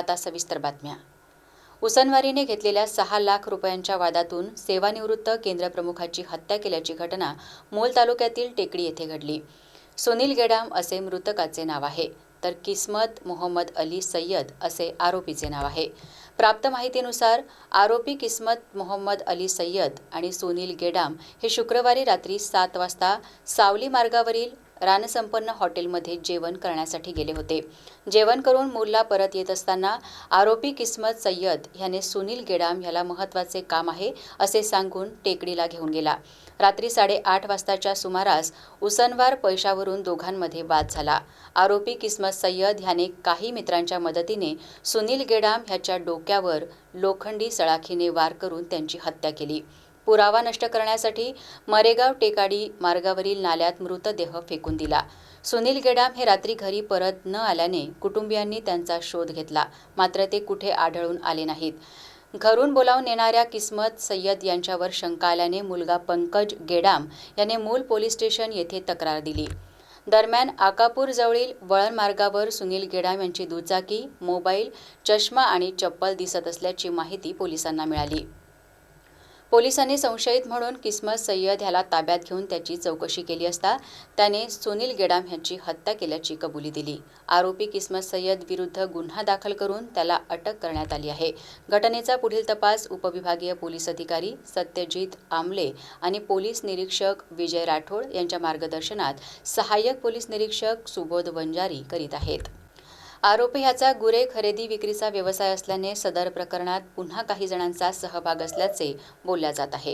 आता सविस्तर बातम्या. उसनवारीने घेतलेल्या सहा लाख रुपयांच्या वादातून सेवानिवृत्त केंद्रप्रमुखाची हत्या केल्याची घटना मोल तालुक्यातील टेकडी येथे घडली. सुनील गेडाम असे मृतकाचे नाव आहे तर किस्मत मोहम्मद अली सय्यद असे आरोपीचे नाव आहे. प्राप्त माहितीनुसार आरोपी किस्मत मोहम्मद अली सय्यद आणि सुनील गेडाम हे शुक्रवारी रात्री सात वाजता सावली मार्गावरील रानसंपन्न हॉटेलमध्ये जेवण करण्यासाठी गेले होते. जेवण करून मूलला परत येत असताना आरोपी किस्मत सय्यद ह्याने सुनील गेडाम ह्याला महत्त्वाचे काम आहे असे सांगून टेकडीला घेऊन गेला. रात्री साडेआठ वाजताच्या सुमारास उसनवार पैशावरून दोघांमध्ये वाद झाला. आरोपी किस्मत सय्यद ह्याने काही मित्रांच्या मदतीने सुनील गेडाम ह्याच्या डोक्यावर लोखंडी सळाखीने वार करून त्यांची हत्या केली. पुरावा नष्ट करण्यासाठी मरेगाव टेकाडी मार्गावरील नाल्यात मृतदेह फेकून दिला. सुनील गेडाम हे रात्री घरी परत न आल्याने कुटुंबियांनी त्यांचा शोध घेतला. मात्र ते कुठे आढळून आले नाहीत. घरून बोलावून येणाऱ्या किस्मत सय्यद यांच्यावर शंका आल्याने मुलगा पंकज गेडाम याने मूल पोलीस स्टेशन येथे तक्रार दिली. दरम्यान आकापूरजवळील वळण मार्गावर सुनील गेडाम यांची दुचाकी मोबाईल चष्मा आणि चप्पल दिसत असल्याची माहिती पोलिसांना मिळाली. पोलिसांनी संशयित म्हणून किस्मत सय्यद ह्याला ताब्यात घेऊन त्याची चौकशी केली असता त्याने सुनील गेडाम ह्यांची हत्या केल्याची कबुली दिली. आरोपी किस्मत सय्यद विरुद्ध गुन्हा दाखल करून त्याला अटक करण्यात आली आहे. घटनेचा पुढील तपास उपविभागीय पोलीस अधिकारी सत्यजित आमले आणि पोलीस निरीक्षक विजय राठोड यांच्या मार्गदर्शनात सहाय्यक पोलीस निरीक्षक सुबोध वंजारी करीत आहेत. आरोपी ह्याचा गुरे खरेदी विक्रीचा व्यवसाय असल्याने सदर प्रकरणात पुन्हा काही जणांचा सहभाग असल्याचे बोलल्या जात आहे.